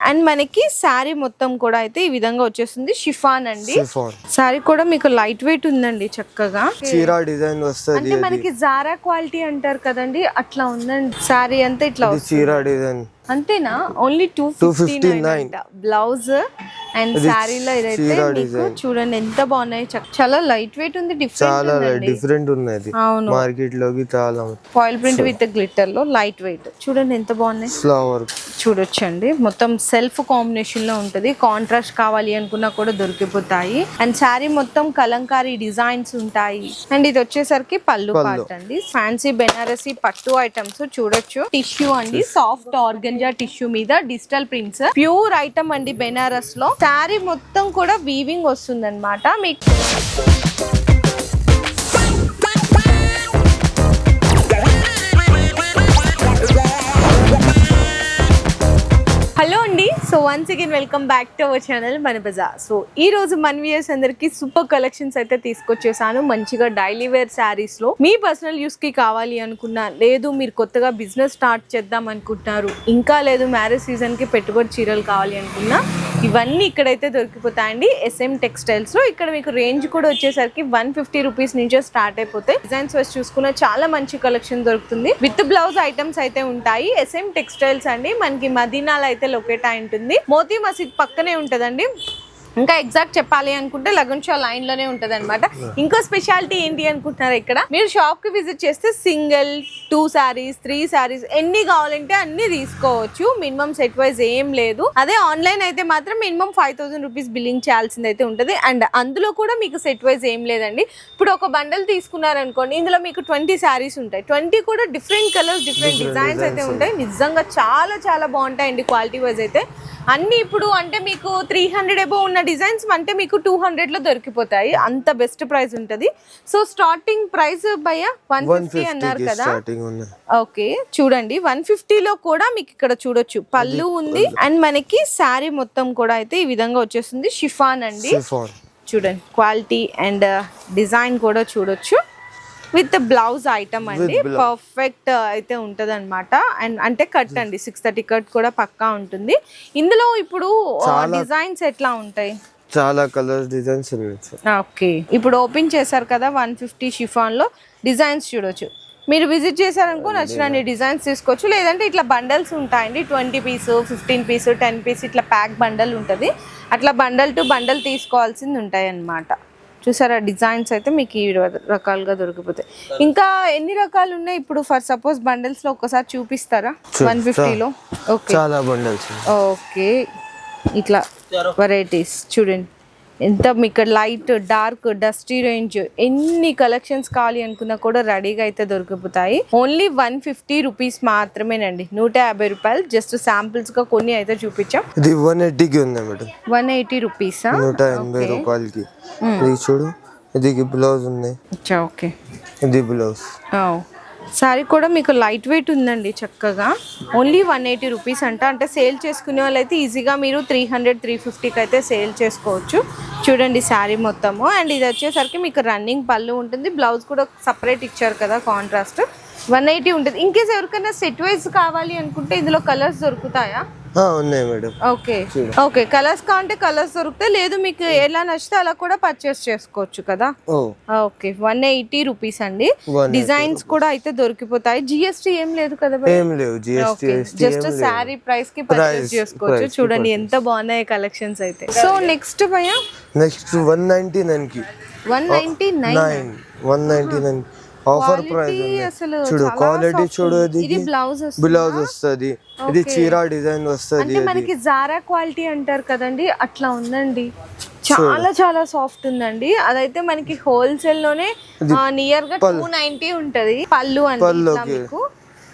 And మనకి శారీ మొత్తం కూడా అయితే ఈ విధంగా వచ్చేస్తుంది. షిఫాన్ అండి. శారీ కూడా మీకు లైట్ వెయిట్ ఉందండి చక్కగా. చీర డిజైన్ వస్తుంది అంటే మనకి జారా క్వాలిటీ అంటారు కదండి అట్లా ఉందండి. శారీ అంతా ఇట్లా చీర డిజైన్. అంతేనా? Only two fifty nine blouse and శారీలో ఇదైతే మీకు. చూడండి ఎంత బాగున్నాయి. చాలా లైట్ వెయిట్ ఉంది చాలా డిఫరెంట్ డిఫరెంట్ ఉన్నది అవును. మార్కెట్లోకి చాలా ఫాయిల్ ప్రింట్ విత్ గ్లిటర్లో లైట్ వెయిట్ చూడండి ఎంత బాగున్నాయి. ఫ్లవర్ చూడొచ్చండి. మొత్తం సెల్ఫ్ కాంబినేషన్లో ఉంటది. కాంట్రాస్ట్ కావాలి అనుకున్నా కూడా దొరికిపోతాయి. అండ్ శారీ మొత్తం కలంకారీ డిజైన్స్ ఉంటాయి. అండ్ ఇది వచ్చేసరికి పళ్ళు పార్ట్ అండి. ఫ్యాన్సీ బెనారసీ పట్టు ఐటమ్స్ చూడొచ్చు. టిష్యూ అండి సాఫ్ట్ ఆర్గంజా టిష్యూ మీద డిజిటల్ ప్రింట్స్ ప్యూర్ ఐటమ్ అండి బెనారస్లో శారీ మొత్తం కూడా వీవింగ్ వస్తుంది అనమాట మీకు హలో అండి. So once again welcome back to our channel మన బజార్ సో ఈ రోజు మన వ్యూయర్స్ అందరికి సూపర్ కలెక్షన్స్ అయితే తీసుకొచ్చేసాను. మంచిగా డైలీ వేర్ శారీస్లో. మీ పర్సనల్ యూస్కి కావాలి అనుకున్నా లేదు మీరు కొత్తగా బిజినెస్ స్టార్ట్ చేద్దాం అనుకుంటున్నారు ఇంకా లేదు మ్యారేజ్ సీజన్కి పెట్టుబడి చీరలు కావాలి అనుకున్నా ఇవన్నీ ఇక్కడైతే దొరికిపోతాయండి. ఎస్ఎం టెక్స్టైల్స్లో. ఇక్కడ మీకు రేంజ్ కూడా వచ్చేసరికి వన్ ఫిఫ్టీ రూపీస్ నుంచే స్టార్ట్ అయిపోతాయి డిజైన్స్ వచ్చి చూసుకున్న చాలా మంచి కలెక్షన్ దొరుకుతుంది. విత్ బ్లౌజ్ ఐటమ్స్ అయితే ఉంటాయి. ఎస్ఎం టెక్స్టైల్స్ అండి. మనకి మదీనాలో అయితే లొకేట్ అయి ఉంటుంది. మోతీ మసీద్ పక్కనే ఉంటదండి. ఇంకా ఎగ్జాక్ట్ చెప్పాలి అనుకుంటే లగన్ షా లైన్లోనే ఉంటది అనమాట ఇంకో స్పెషాలిటీ ఏంటి అనుకుంటున్నారు ఇక్కడ? మీరు షాప్కి విజిట్ చేస్తే single two saris three saris ఎన్ని కావాలంటే అన్ని తీసుకోవచ్చు. మినిమం సెట్ వైజ్ ఏం లేదు. అదే ఆన్లైన్ అయితే మాత్రం minimum five thousand rupees billing చేయాల్సింది అయితే ఉంటుంది. అండ్ అందులో కూడా మీకు సెట్ వైజ్ ఏం లేదండి. ఇప్పుడు ఒక బండల్ తీసుకున్నారనుకోండి ఇందులో మీకు ట్వంటీ సారీస్ ఉంటాయి. ట్వంటీ కూడా డిఫరెంట్ కలర్స్ డిఫరెంట్ డిజైన్స్ అయితే ఉంటాయి. నిజంగా చాలా చాలా బాగుంటాయండి క్వాలిటీ వైజ్ అయితే. అన్ని ఇప్పుడు అంటే మీకు త్రీ హండ్రెడ్ ఎబో ఉన్న డిజైన్స్ అంటే మీకు టూ హండ్రెడ్లో దొరికిపోతాయి. అంత బెస్ట్ ప్రైస్ ఉంటది. సో స్టార్టింగ్ ప్రైస్ భయ్య వన్ ఫిఫ్టీ అన్నారు కదా. ఓకే చూడండి. వన్లో కూడా మీకు ఇక్కడ చూడొచ్చు. పళ్ళు ఉంది. అండ్ మనకి శారీ మొత్తం కూడా అయితే ఈ విధంగా వచ్చేస్తుంది. షిఫాన్ అండి. చూడండి క్వాలిటీ అండ్ డిజైన్ కూడా చూడొచ్చు. విత్ బ్లౌజ్ ఐటమ్ అండి. పర్ఫెక్ట్ అయితే ఉంటది అనమాట అండ్ అంటే కట్ అండి. సిక్స్ థర్టీ కట్ కూడా పక్కా ఉంటుంది. ఇందులో ఇప్పుడు డిజైన్స్ ఎట్లా ఉంటాయి? చాలా కలర్స్ డిజైన్స్ ఓకే ఇప్పుడు ఓపెన్ చేశారు కదా వన్ ఫిఫ్టీ షిఫాన్లో డిజైన్స్ చూడొచ్చు. మీరు విజిట్ చేశారనుకో నచ్చిన డిజైన్స్ తీసుకోవచ్చు. లేదంటే ఇట్లా బండల్స్ ఉంటాయండి. Twenty piece fifteen piece ten piece ఇట్లా ప్యాక్ బండల్ ఉంటుంది. అట్లా బండల్ టు బండల్ తీసుకోవాల్సింది ఉంటాయి అన్నమాట చూసారా డిజైన్స్ అయితే మీకు ఈ రకాలుగా దొరికిపోతాయి. ఇంకా ఎన్ని రకాలు ఉన్నాయి ఇప్పుడు? ఫర్ సపోజ్ బండల్స్లో ఒక్కసారి చూపిస్తారా? వన్ ఫిఫ్టీలో ఓకే చాలా బండల్స్ ఓకే ఇట్లా వెరైటీస్ చూడండి. ఎంత మీకు లైట్ డార్క్ డస్టీ రేంజ్ ఎన్ని కలెక్షన్స్ కావాలి అనుకున్నా కూడా రెడీగా అయితే దొరికిపోతాయి. ఓన్లీ వన్ ఫిఫ్టీ రూపీస్ మాత్రమేనండి. నూట యాభై రూపాయలు. జస్ట్ శాంపిల్స్గా కొన్ని అయితే చూపించాం. ఇది వన్ ఎయిటీకి ఉంది మేడం. వన్ ఎయిటీ రూపీసా నూట ఎనభై రూపాయలకి. ఇది చూడు ఇది బ్లౌజ్ ఉంది. ఓకే. ఇది బ్లౌజ్. సారీ కూడా మీకు లైట్ వెయిట్ ఉందండి చక్కగా. ఓన్లీ వన్ ఎయిటీ రూపీస్ అంట. అంటే సేల్ చేసుకునే వాళ్ళైతే ఈజీగా మీరు త్రీ హండ్రెడ్ త్రీ ఫిఫ్టీకి అయితే సేల్ చేసుకోవచ్చు. చూడండి శారీ మొత్తము. అండ్ ఇది వచ్చేసరికి మీకు రన్నింగ్ పళ్ళు ఉంటుంది. బ్లౌజ్ కూడా సపరేట్ ఇచ్చారు కదా కాంట్రాస్ట్ వన్ ఎయిటీ ఉంటుంది. ఇన్కేస్ ఎవరికైనా సెట్ వైజ్ కావాలి అనుకుంటే ఇందులో కలర్స్ దొరుకుతాయా? ఉన్నాయి మేడం. ఓకే. ఓకే కలర్స్ కావాలంటే కలర్స్ దొరుకుతాయి లేదు మీకు ఎలా నచ్చితే అలా కూడా పర్చేస్ చేసుకోవచ్చు కదా? ఓకే వన్ ఎయిటీ రూపీస్ అండి. 180 డిజైన్స్ కూడా అయితే దొరికిపోతాయి. జిఎస్టీ ఏం లేదు కదా? ఏం లేవు జిఎస్టీ ఓకే జస్ట్ శారీ ప్రైస్కి పర్చేస్ చేసుకోవచ్చు. చూడండి ఎంత బాగున్నాయి కలెక్షన్స్ అయితే. సో నెక్స్ట్ భయ నెక్స్ట్ వన్ నైన్టీ నైన్కి. One ninety nine nine one ninety nine offer price అసలు చూడు క్వాలిటీ చూడు ఉంది. ఇది బ్లౌజ్ బ్లౌజ్ వస్తుంది? ఇది చీర డిజైన్ వస్తుంది అంటే మనకి జారా క్వాలిటీ అంటారు కదండి అట్లా ఉందండి. చాలా చాలా సాఫ్ట్ ఉందండి. అదైతే మనకి హోల్సేల్లోనే నియర్గా టూ నైన్టీ ఉంటది. పళ్ళు. మీకు.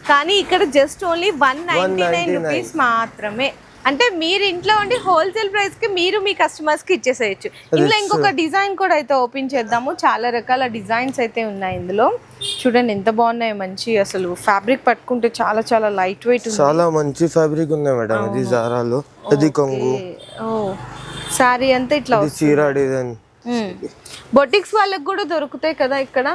కానీ ఇక్కడ just only one ninety nine rupees మాత్రమే. అంటే మీరు ఇంట్లో ఉండి హోల్సేల్ ప్రైస్కి మీరు మీ కస్టమర్స్కి ఇచ్చేసేయచ్చు. ఇందులో ఇంకొక డిజైన్ కూడా అయితే ఓపెన్ చేద్దాము. చాలా రకాల డిజైన్స్ అయితే ఉన్నాయి ఇందులో. చూడండి ఎంత బాగున్నాయి. మంచి అసలు ఫ్యాబ్రిక్ పట్టుకుంటే చాలా చాలా లైట్ వెయిట్ చాలా మంచి ఫ్యాబ్రిక్ ఉన్నాయి మేడం. ఇది జారాలో ఇది కొంగు. సారీ అంతా ఇట్లా ఇది చీర డిజైన్ మ్మ్. బొటిక్స్ వాళ్ళకి కూడా దొరుకుతాయి కదా ఇక్కడ?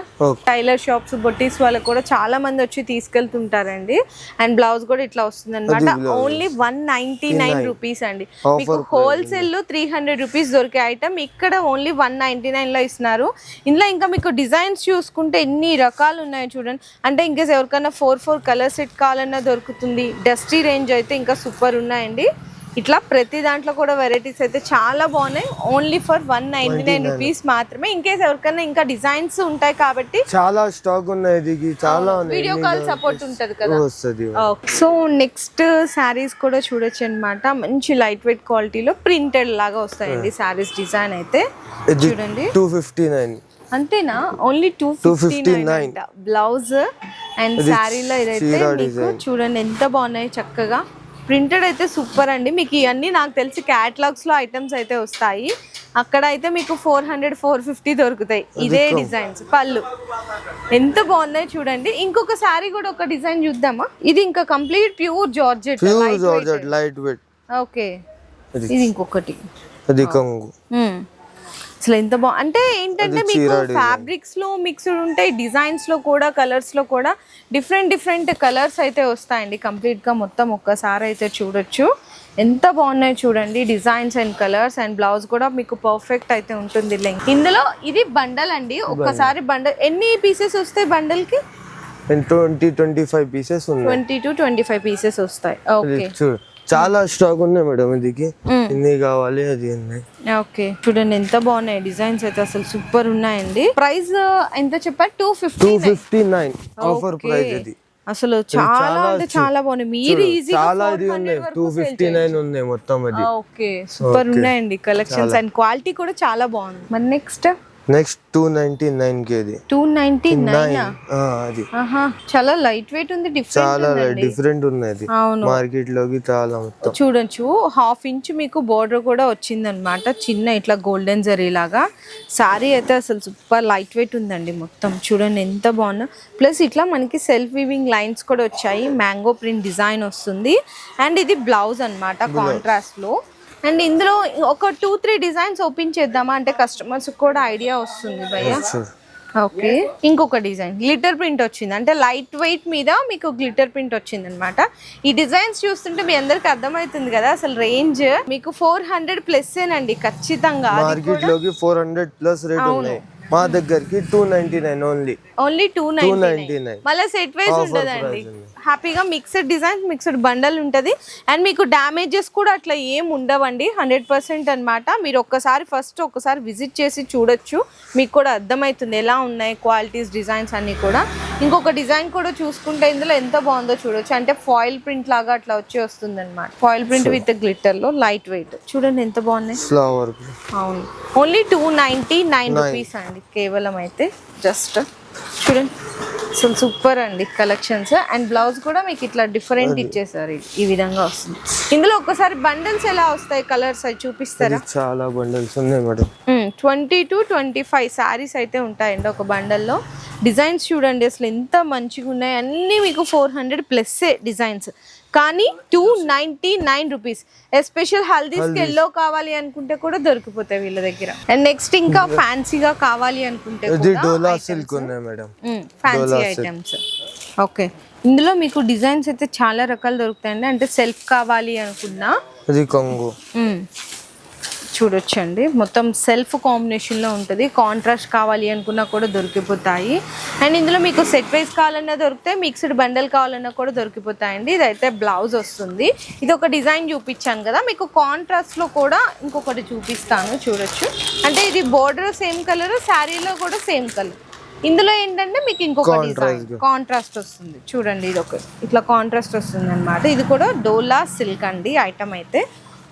టైలర్ షాప్స్ బొటిక్స్ వాళ్ళకి కూడా చాలా మంది వచ్చి తీసుకెళ్తుంటారండి. అండ్ బ్లౌజ్ కూడా ఇట్లా వస్తుంది. అనమాట only one ninety nine rupees అండి మీకు హోల్సేల్లో త్రీ హండ్రెడ్ రూపీస్ దొరికే ఐటమ్ ఇక్కడ ఓన్లీ వన్ నైన్టీ నైన్లో ఇస్తున్నారు. ఇందులో ఇంకా మీకు డిజైన్స్ చూసుకుంటే ఎన్ని రకాలు ఉన్నాయో చూడండి. అంటే ఇంకేస్ ఎవరికైనా ఫోర్ ఫోర్ కలర్ సెట్ కావాలన్నా దొరుకుతుంది. డస్టీ రేంజ్ అయితే ఇంకా సూపర్ ఉన్నాయండి. ఇట్లా ప్రతి దాంట్లో కూడా వెరైటీస్ అయితే చాలా బాగున్నాయి. Only for one ninety nine rupees మాత్రమే. ఇంకేస్ ఎవరికైనా ఇంకా డిజైన్స్ ఉంటాయి కాబట్టి చాలా స్టాక్ ఉన్నాయి చాలా వీడియో కాల్ సపోర్ట్ ఉంటది కదా. సో నెక్స్ట్ శారీస్ కూడా చూడొచ్చు అనమాట మంచి లైట్ వెయిట్ క్వాలిటీలో ప్రింటెడ్ లాగా వస్తాయండి శారీస్ డిజైన్ అయితే. చూడండి. టూ ఫిఫ్టీ నైన్ అంతేనా only two fifty nine blouse and శారీలో ఇదైతే మీకు చూడండి ఎంత బాగున్నాయి చక్కగా. ప్రింటెడ్ అయితే సూపర్ అండి. మీకు ఇవన్నీ నాకు తెలిసి క్యాటలాగ్స్లో ఐటమ్స్ అయితే వస్తాయి. అక్కడ అయితే మీకు ఫోర్ హండ్రెడ్ ఫోర్ ఫిఫ్టీ దొరుకుతాయి. ఇదే డిజైన్స్ పళ్ళు. ఎంత బాగున్నాయి చూడండి. ఇంకొక శారీ కూడా ఒక డిజైన్ చూద్దామా? ఇది ఇంకా complete pure georgette pure georgette light weight okay ఇది. ఇంకొకటి. అది కొంగు. మ్మ్. అసలు ఎంత బా అంటే ఏంటంటే మీకు ఫ్యాబ్రిక్స్లో మిక్స్డ్ ఉంటాయి డిజైన్స్లో కూడా కలర్స్లో కూడా డిఫరెంట్ డిఫరెంట్ కలర్స్ అయితే వస్తాయండి. కంప్లీట్గా మొత్తం ఒక్కసారి అయితే చూడొచ్చు. ఎంత బాగున్నాయి చూడండి designs and colours and blouse కూడా మీకు పర్ఫెక్ట్ అయితే ఉంటుంది లెంగ్ ఇందులో ఇది బండల్ అండి. ఒక్కసారి బండల్ ఎన్ని పీసెస్ వస్తాయి బండల్కి? Twenty twenty five pieces twenty to twenty five pieces వస్తాయి. ఓకే చాలా స్టాక్ ఉన్నాయి మేడం ఇదికి. ఇన్ని కావాలి అది ఉన్నాయి ఓకే. చూడండి ఎంత బాగున్నాయి డిజైన్స్ అయితే అసలు సూపర్ ఉన్నాయండి. ప్రైస్ ఎంత చెప్పారు? Two two fifty fifty nine offer price ఇది అసలు చాలా అంటే చాలా బాగున్నాయి. మీరు ఈజీ చాలా ఇది ఉన్నాయి. టూ ఫిఫ్టీ నైన్ ఉన్నాయి మొత్తం అది. ఓకే. సూపర్ ఉన్నాయండి కలెక్షన్స్ అండ్ క్వాలిటీ కూడా చాలా బాగుంది. మరి నెక్స్ట్ నెక్స్ట్ టూ నైన్టీ నైన్కి అది టూ నైన్టీ నైన్ అది. చాలా లైట్ వెయిట్ ఉంది డిఫరెంట్ చాలా డిఫరెంట్ అవును. మార్కెట్లోకి చాలా మొత్తం. చూడొచ్చు హాఫ్ ఇంచ్ మీకు బోర్డర్ కూడా వచ్చిందనమాట చిన్న ఇట్లా గోల్డెన్ జరీ లాగా. సారీ అయితే అసలు సూపర్ లైట్ వెయిట్ ఉందండి మొత్తం. చూడండి ఎంత బాగుందో ప్లస్ ఇట్లా మనకి సెల్ఫ్ వీవింగ్ లైన్స్ కూడా వచ్చాయి మ్యాంగో ప్రింట్ డిజైన్ వస్తుంది. అండ్ ఇది బ్లౌజ్ అన్నమాట కాంట్రాస్ట్లో. అండ్ ఇందులో ఒక టూ త్రీ డిజైన్స్ ఓపెన్ చేద్దామా? అంటే కస్టమర్స్ కూడా ఐడియా వస్తుంది భయ్య. ఓకే. ఇంకొక డిజైన్. గ్లిటర్ ప్రింట్ వచ్చింది. అంటే లైట్ వెయిట్ మీద మీకు గ్లిటర్ ప్రింట్ వచ్చింది అనమాట ఈ డిజైన్స్ చూస్తుంటే మీ అందరికి అర్థమవుతుంది కదా అసలు రేంజ్ మీకు ఫోర్ హండ్రెడ్ ప్లస్ ఏనండి ఖచ్చితంగా. మార్కెట్లోకి ఫోర్ హండ్రెడ్ ప్లస్ రేట్ ఉన్నాయి. మా దగ్గరికి two ninety nine only only two ninety nine మళ్ళీ సెట్ వైజ్ ఉండదండి హ్యాపీగా మిక్స్డ్ డిజైన్స్ మిక్స్డ్ బండల్ ఉంటుంది. అండ్ మీకు డ్యామేజెస్ కూడా అట్లా ఏం ఉండవండి. హండ్రెడ్ పర్సెంట్ అనమాట మీరు ఒక్కసారి ఫస్ట్ ఒక్కసారి విజిట్ చేసి చూడొచ్చు. మీకు కూడా అర్థమవుతుంది ఎలా ఉన్నాయి క్వాలిటీస్ డిజైన్స్ అన్నీ కూడా. ఇంకొక డిజైన్ కూడా చూసుకుంటే ఇందులో ఎంత బాగుందో చూడొచ్చు. అంటే ఫాయిల్ ప్రింట్ లాగా అట్లా వచ్చి వస్తుంది అనమాట ఫాయిల్ ప్రింట్ విత్ గ్లిటర్లో లైట్ వెయిట్ చూడండి ఎంత బాగున్నాయి. ఫ్లవర్ అవును. Only two ninety nine rupees అండి. కేవలం అయితే. జస్ట్ చూడండి. అసలు సూపర్ అండి కలెక్షన్స్ అండ్ బ్లౌజ్ కూడా మీకు ఇట్లా డిఫరెంట్ ఇచ్చేసారు. ఈ- విధంగా వస్తుంది. ఇందులో ఒక్కసారి బండిల్స్ ఎలా వస్తాయి కలర్స్ అవి చూపిస్తారా? చాలా బండల్స్ ఉన్నాయి madam twenty to twenty five saris అయితే ఉంటాయండి ఒక బండల్లో డిజైన్స్ చూడండి అసలు ఎంత మంచిగా ఉన్నాయి అన్నీ మీకు ఫోర్ హండ్రెడ్ ప్లస్సే డిజైన్స్ కానీ two ninety nine rupees special హల్దీస్కి yellow కావాలి అనుకుంటే కూడా దొరికిపోతాయి వీళ్ళ దగ్గర. అండ్ నెక్స్ట్ ఇంకా ఫ్యాన్సీగా కావాలి అనుకుంటే ఫ్యాన్సీ ఐటమ్స్ ఓకే ఇందులో మీకు డిజైన్స్ అయితే చాలా రకాలు దొరుకుతాయండి. అంటే సెల్ఫ్ కావాలి అనుకున్నా. ఇది కొంగు. చూడొచ్చండి. మొత్తం సెల్ఫ్ కాంబినేషన్లో ఉంటుంది. కాంట్రాస్ట్ కావాలి అనుకున్నా కూడా దొరికిపోతాయి. అండ్ ఇందులో మీకు సెట్ వైజ్ కావాలన్నా దొరుకుతాయి మిక్స్డ్ బండల్ కావాలన్నా కూడా దొరికిపోతాయండి. ఇదైతే బ్లౌజ్ వస్తుంది. ఇది ఒక డిజైన్ చూపించాను కదా. మీకు కాంట్రాస్ట్లో కూడా ఇంకొకటి చూపిస్తాను. చూడొచ్చు. అంటే ఇది బోర్డర్ సేమ్ కలర్ శారీలో కూడా సేమ్ కలర్ ఇందులో ఏంటంటే మీకు ఇంకొక డిజైన్ కాంట్రాస్ట్ వస్తుంది. చూడండి ఇది ఒక ఇట్లా కాంట్రాస్ట్ వస్తుంది అనమాట ఇది కూడా డోలా సిల్క్ అండి ఐటమ్ అయితే.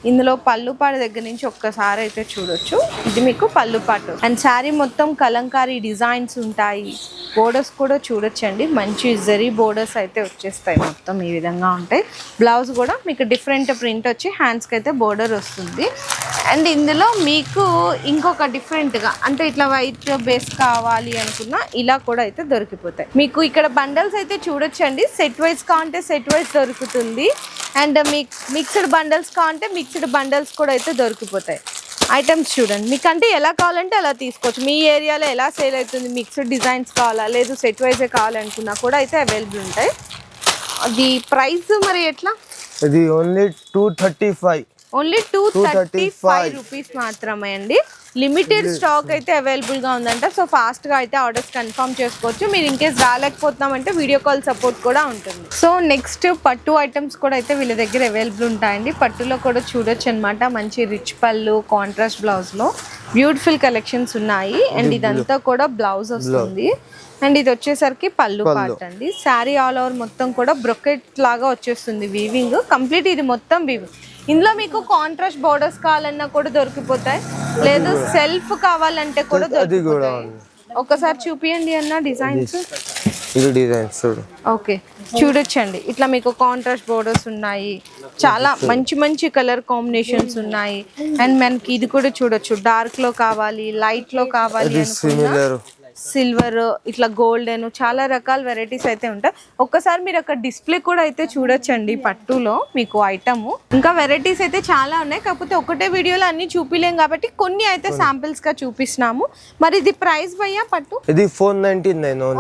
ఇందులో పళ్ళుపాటు దగ్గర నుంచి ఒక్కసారి అయితే చూడొచ్చు. ఇది మీకు పళ్ళుపాటు అండ్ శారీ మొత్తం కలంకారీ డిజైన్స్ ఉంటాయి. బోర్డర్స్ కూడా చూడొచ్చండి. మంచి జరీ బోర్డర్స్ అయితే వచ్చేస్తాయి మొత్తం ఈ విధంగా ఉంటాయి. బ్లౌజ్ కూడా మీకు డిఫరెంట్ ప్రింట్ వచ్చి హ్యాండ్స్కి అయితే బోర్డర్ వస్తుంది. అండ్ ఇందులో మీకు ఇంకొక డిఫరెంట్గా అంటే ఇట్లా వైట్ బేస్ కావాలి అనుకున్నా ఇలా కూడా అయితే దొరికిపోతాయి. మీకు ఇక్కడ బండల్స్ అయితే చూడొచ్చండి. సెట్ వైజ్ అంటే సెట్ వైజ్ దొరుకుతుంది. అండ్ మిక్ మిక్స్డ్ బండల్స్ కావాలంటే మిక్స్డ్ బండల్స్ కూడా అయితే దొరికిపోతాయి ఐటమ్స్ చూడండి. మీకు అంటే ఎలా కావాలంటే అలా తీసుకోవచ్చు. మీ ఏరియాలో ఎలా సేల్ అవుతుంది? మిక్స్డ్ డిజైన్స్ కావాలా? లేదు సెట్ వైజే కావాలనుకున్నా కూడా అయితే అవైలబుల్ ఉంటాయి. అది ప్రైస్ మరి ఎట్లా? ఇది only two thirty five only two thirty five 235 rupees మాత్రమే అండి. లిమిటెడ్ స్టాక్ అయితే అవైలబుల్గా ఉందంట. సో ఫాస్ట్గా అయితే ఆర్డర్స్ కన్ఫర్మ్ చేసుకోవచ్చు. మీరు ఇన్ కేస్ రాలేకపోతున్నామంటే వీడియో కాల్ సపోర్ట్ కూడా ఉంటుంది. సో నెక్స్ట్ పట్టు ఐటమ్స్ కూడా అయితే వీళ్ళ దగ్గర అవైలబుల్ ఉంటాయండి. పట్టులో కూడా చూడొచ్చు అనమాట మంచి రిచ్ పళ్ళు కాంట్రాస్ట్ బ్లౌజ్లో బ్యూటిఫుల్ కలెక్షన్స్ ఉన్నాయి. అండ్ ఇదంతా కూడా బ్లౌజ్ వస్తుంది. అండ్ ఇది వచ్చేసరికి పళ్ళు పార్ట్ అండి. శారీ ఆల్ ఓవర్ మొత్తం కూడా బ్రొకెట్ లాగా వచ్చేస్తుంది వీవింగ్ కంప్లీట్ ఇది మొత్తం వీవింగ్ ఇందులో మీకు కాంట్రాస్ట్ బోర్డర్స్ కావాలన్నా కూడా దొరికిపోతాయి. లేదు సెల్ఫ్ కావాలంటే కూడా అది కూడా దొరికిపోతాయి. ఒకసారి చూపియండి అన్న డిజైన్స్ ఇది. డిజైన్ చూడు. ఓకే చూడొచ్చండి. ఇట్లా మీకు కాంట్రాస్ట్ బోర్డర్స్ ఉన్నాయి. చాలా మంచి మంచి కలర్ కాంబినేషన్స్ ఉన్నాయి. అండ్ మనకి ఇది కూడా చూడొచ్చు. డార్క్లో కావాలి లైట్లో కావాలి ఇది అనుకున్నా. సిమిలర్ సిల్వర్ ఇట్లా గోల్డెన్ చాలా రకాల వెరైటీస్ అయితే ఉంటాయి. ఒక్కసారి మీరు అక్కడ డిస్ప్లే కూడా అయితే చూడొచ్చండి పట్టులో మీకు ఐటమ్ ఇంకా వెరైటీస్ అయితే చాలా ఉన్నాయి. కాకపోతే ఒకటే వీడియోలో అన్ని చూపిలేం కాబట్టి కొన్ని అయితే సాంపిల్స్గా చూపిస్తున్నాము. మరి ఇది ప్రైస్ భయ్యా పట్టు? ఇది four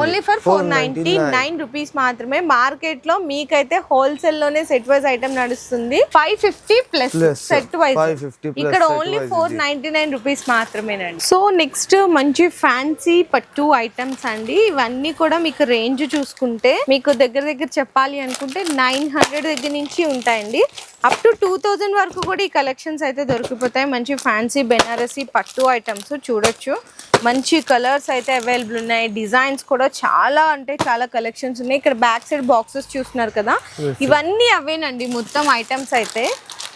only for four ninety nine rupees మాత్రమే. మార్కెట్లో మీకైతే హోల్సేల్లోనే సెట్ వైజ్ ఐటమ్ నడుస్తుంది. Five fifty plus set wise 550 plus ఇక్కడ only four ninety nine rupees మాత్రమేనండి. సో నెక్స్ట్ మంచి ఫ్యాన్సీ పట్టు ఐటమ్స్ అండి. ఇవన్నీ కూడా మీకు రేంజ్ చూసుకుంటే మీకు దగ్గర దగ్గర చెప్పాలి అనుకుంటే నైన్ హండ్రెడ్ దగ్గర నుంచి ఉంటాయండి. అప్ టు టూ థౌజండ్ వరకు కూడా ఈ కలెక్షన్స్ అయితే దొరికిపోతాయి. మంచి ఫ్యాన్సీ బెనారసీ పట్టు ఐటమ్స్ చూడొచ్చు. మంచి కలర్స్ అయితే అవైలబుల్ ఉన్నాయి. డిజైన్స్ కూడా చాలా అంటే చాలా కలెక్షన్స్ ఉన్నాయి. ఇక్కడ బ్యాక్ సైడ్ బాక్సెస్ చూస్తున్నారు కదా. ఇవన్నీ అవేనండి మొత్తం ఐటమ్స్ అయితే.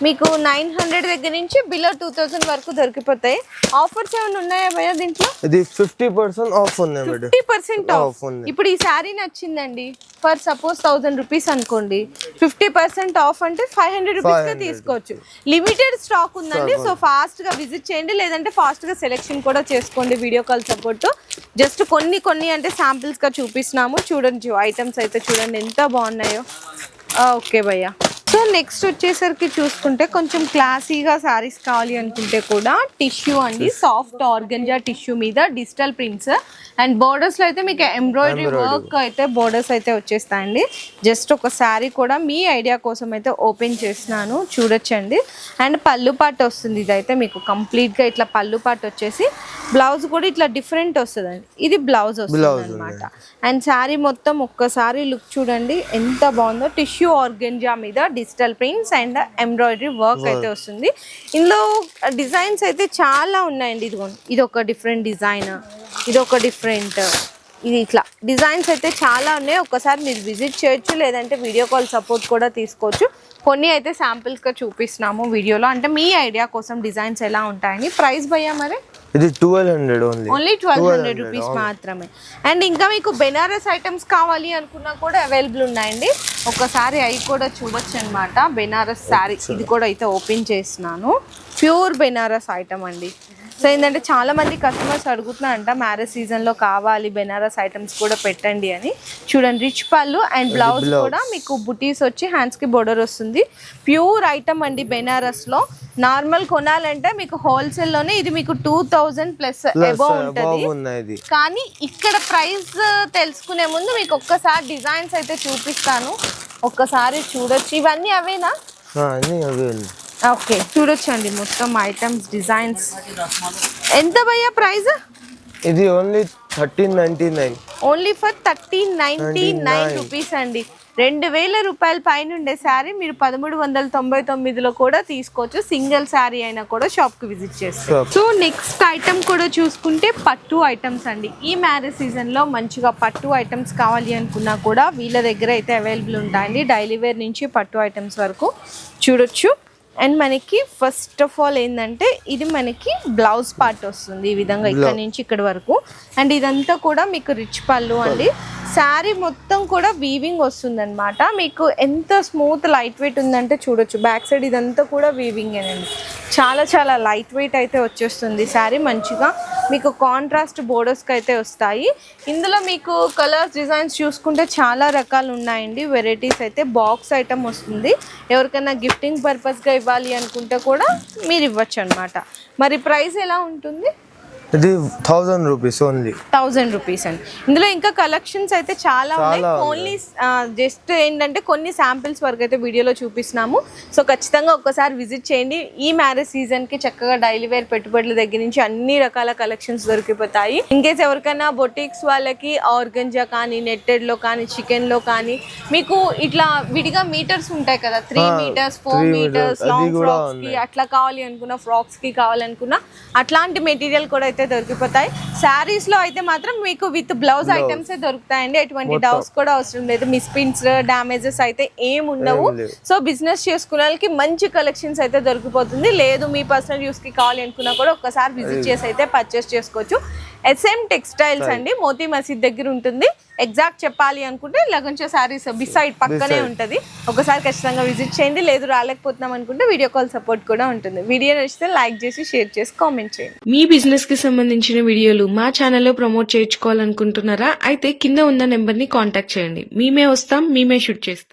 మీకు నైన్ హండ్రెడ్ దగ్గర నుంచి బిలో టూ థౌజండ్ వరకు దొరికిపోతాయి. ఆఫర్స్ ఏమైనా ఉన్నాయా భయ్యా దీంట్లో? ఇది ఫిఫ్టీ పర్సెంట్ ఆఫ్ ఉన్నాయి ఫిఫ్టీ పర్సెంట్ ఆఫ్. ఇప్పుడు ఈ శారీ నచ్చిందండి. ఫర్ సపోజ్ థౌసండ్ రూపీస్ అనుకోండి. ఫిఫ్టీ పర్సెంట్ ఆఫ్ అంటే ఫైవ్ హండ్రెడ్ రూపీస్గా తీసుకోవచ్చు. లిమిటెడ్ స్టాక్ ఉందండి. సో ఫాస్ట్గా విజిట్ చేయండి. లేదంటే ఫాస్ట్గా సెలెక్షన్ కూడా చేసుకోండి వీడియో కాల్ సపోర్ట్ జస్ట్ కొన్ని కొన్ని అంటే శాంపిల్స్గా చూపిస్తున్నాము. చూడండి ఐటమ్స్ అయితే చూడండి. ఎంత బాగున్నాయో. ఓకే భయ్యా. సో నెక్స్ట్ వచ్చేసరికి చూసుకుంటే కొంచెం క్లాసీగా శారీస్ కావాలి అనుకుంటే కూడా టిష్యూ అండి. సాఫ్ట్ ఆర్గంజా టిష్యూ మీద డిజిటల్ ప్రింట్స్ అండ్ బోర్డర్స్లో అయితే మీకు ఎంబ్రాయిడరీ వర్క్ అయితే బోర్డర్స్ అయితే వచ్చేస్తాయండి. జస్ట్ ఒక శారీ కూడా మీ ఐడియా కోసం అయితే ఓపెన్ చేస్తున్నాను. చూడొచ్చండి. అండ్ పళ్ళు పాటు వస్తుంది. ఇదైతే మీకు కంప్లీట్గా ఇట్లా పళ్ళు పాటు వచ్చేసి బ్లౌజ్ కూడా ఇట్లా డిఫరెంట్ వస్తుందండి. ఇది బ్లౌజ్ వస్తుంది అనమాట అండ్ శారీ మొత్తం ఒక్కసారి లుక్ చూడండి. ఎంత బాగుందో. టిష్యూ ఆర్గెంజా మీద digital prints and embroidery work అయితే వస్తుంది. ఇందులో డిజైన్స్ అయితే చాలా ఉన్నాయండి. ఇదిగోండి. ఇది ఒక డిఫరెంట్ డిజైన్. ఇది ఒక డిఫరెంట్. ఇది ఇట్లా. డిజైన్స్ అయితే చాలా ఉన్నాయి. ఒక్కసారి మీరు విజిట్ చేయొచ్చు లేదంటే వీడియో కాల్ సపోర్ట్ కూడా తీసుకోవచ్చు. కొన్ని అయితే శాంపిల్స్గా చూపిస్తున్నాము వీడియోలో. అంటే మీ ఐడియా కోసం డిజైన్స్ ఎలా ఉంటాయని. ప్రైస్ భయ్యా మరి? ఇది twelve hundred only only twelve hundred rupees మాత్రమే. అండ్ ఇంకా మీకు బెనారస్ ఐటమ్స్ కావాలి అనుకున్నా కూడా అవైలబుల్ ఉన్నాయండి. ఒకసారి అవి కూడా చూడొచ్చు అనమాట బెనారస్ శారీ ఇది కూడా అయితే ఓపెన్ చేస్తున్నాను. ప్యూర్ బెనారస్ ఐటమ్ అండి. సో ఏంటంటే చాలా మంది కస్టమర్స్ అడుగుతున్నారంట మ్యారేజ్ సీజన్లో కావాలి బెనారస్ ఐటమ్స్ కూడా పెట్టండి అని. చూడండి రిచ్ పళ్ళు అండ్ బ్లౌజ్ కూడా మీకు బుటీస్ వచ్చి హ్యాండ్స్కి బోర్డర్ వస్తుంది. ప్యూర్ ఐటమ్ అండి బెనారస్లో. నార్మల్ కొనాలంటే మీకు హోల్సేల్లోనే ఇది మీకు టూ థౌజండ్ ప్లస్ అబౌవ్ ఉంటది. కానీ ఇక్కడ ప్రైస్ తెలుసుకునే ముందు మీకు ఒక్కసారి డిజైన్స్ అయితే చూపిస్తాను. ఒక్కసారి చూడొచ్చు. ఇవన్నీ అవేనా? అన్నీ అవే. ఓకే చూడొచ్చండి మొత్తం ఐటమ్స్ డిజైన్స్ ఎంత భయ్యా ప్రైస్ ఇది only thirteen ninety nine only for thirteen ninety nine rupees అండి. రెండు వేల రూపాయల పైన ఉండే శారీ మీరు పదమూడు వందల తొంభై తొమ్మిదిలో కూడా తీసుకోవచ్చు. సింగిల్ శారీ అయినా కూడా షాప్కి విజిట్ చేస్తారు. సో నెక్స్ట్ ఐటమ్ కూడా చూసుకుంటే పట్టు ఐటమ్స్ అండి. ఈ మ్యారేజ్ సీజన్లో మంచిగా పట్టు ఐటమ్స్ కావాలి అనుకున్నా కూడా వీళ్ళ దగ్గర అయితే అవైలబుల్ ఉంటాయండి. డైలీ వేర్ నుంచి పట్టు ఐటమ్స్ వరకు చూడొచ్చు. అండ్ మనకి ఫస్ట్ ఆఫ్ ఆల్ ఏంటంటే ఇది మనకి బ్లౌజ్ పార్ట్ వస్తుంది ఈ విధంగా ఇక్కడ నుంచి ఇక్కడ వరకు. అండ్ ఇదంతా కూడా మీకు రిచ్ పళ్ళు అండి. శారీ మొత్తం కూడా వీవింగ్ వస్తుందన్నమాట. మీకు ఎంత స్మూత్ లైట్ వెయిట్ ఉందంటే చూడొచ్చు. బ్యాక్ సైడ్ ఇదంతా కూడా వీవింగ్ అండి చాలా చాలా లైట్ వెయిట్ అయితే వచ్చేస్తుంది. శారీ మంచిగా మీకు కాంట్రాస్ట్ బోర్డర్స్కి అయితే వస్తాయి. ఇందులో మీకు కలర్స్ డిజైన్స్ చూసుకుంటే చాలా రకాలు ఉన్నాయండి. వెరైటీస్ అయితే బాక్స్ ఐటమ్ వస్తుంది. ఎవరికైనా గిఫ్టింగ్ పర్పస్గా ఇవ్వాలి అనుకుంటే కూడా మీరు ఇవ్వచ్చు అనమాట మరి ప్రైస్ ఎలా ఉంటుంది? ఇది thousand rupees only thousand rupees అండి. ఇందులో ఇంకా కలెక్షన్స్ అయితే చాలా ఉన్నాయి. ఓన్లీ జస్ట్ ఏంటంటే కొన్ని శాంపిల్స్ వరకు అయితే వీడియోలో చూపిస్తున్నాము. సో ఖచ్చితంగా ఒక్కసారి విజిట్ చేయండి. ఈ మ్యారేజ్ సీజన్కి చక్కగా డైలీ వేర్ పెట్టుబడుల దగ్గర నుంచి అన్ని రకాల కలెక్షన్స్ దొరికిపోతాయి. ఇన్కేస్ ఎవరికైనా బొటిక్స్ వాళ్ళకి ఆర్గంజా కానీ నెట్టెడ్లో కానీ చికెన్లో కానీ మీకు ఇట్లా విడిగా మీటర్స్ ఉంటాయి కదా three meters four meters long కూడా ఫ్రాక్స్కి అట్లా కావాలి అనుకున్న ఫ్రాక్స్కి కావాలనుకున్న అట్లాంటి మెటీరియల్ కూడా అయితే దొరికిపోతాయి. శారీస్లో అయితే మాత్రం మీకు విత్ బ్లౌజ్ ఐటమ్స్ దొరుకుతాయండి. ఎటువంటి డౌట్స్ కూడా అవసరం లేదు. మిస్ పిన్స్ డామేజెస్ అయితే ఏం ఉండవు. సో బిజినెస్ చేసుకునే వాళ్ళకి మంచి కలెక్షన్స్ అయితే దొరికిపోతుంది. లేదు మీ పర్సనల్ యూస్కి కావాలి అనుకున్నా కూడా ఒక్కసారి విజిట్ చేసి అయితే పర్చేస్ చేసుకోవచ్చు. ఎస్ఎం టెక్స్టైల్స్ అండి మోతీ మసీద్ దగ్గర ఉంటుంది. ఎగ్జాక్ట్ చెప్పాలి అనుకుంటే లగంచ శారీస్ బిసైడ్ పక్కనే ఉంటది. ఒకసారి ఖచ్చితంగా విజిట్ చేయండి లేదు రాలేకపోతున్నాం అనుకుంటే వీడియో కాల్ సపోర్ట్ కూడా ఉంటుంది. వీడియో నచ్చితే లైక్ చేసి షేర్ చేసి కామెంట్ చేయండి. మీ బిజినెస్కి సంబంధించిన వీడియోలు మా ఛానల్లో ప్రమోట్ చేయించుకోవాలనుకుంటున్నారా? అయితే కింద ఉన్న నెంబర్ని కాంటాక్ట్ చేయండి. మేమే వస్తాం మేమే షూట్ చేస్తాం.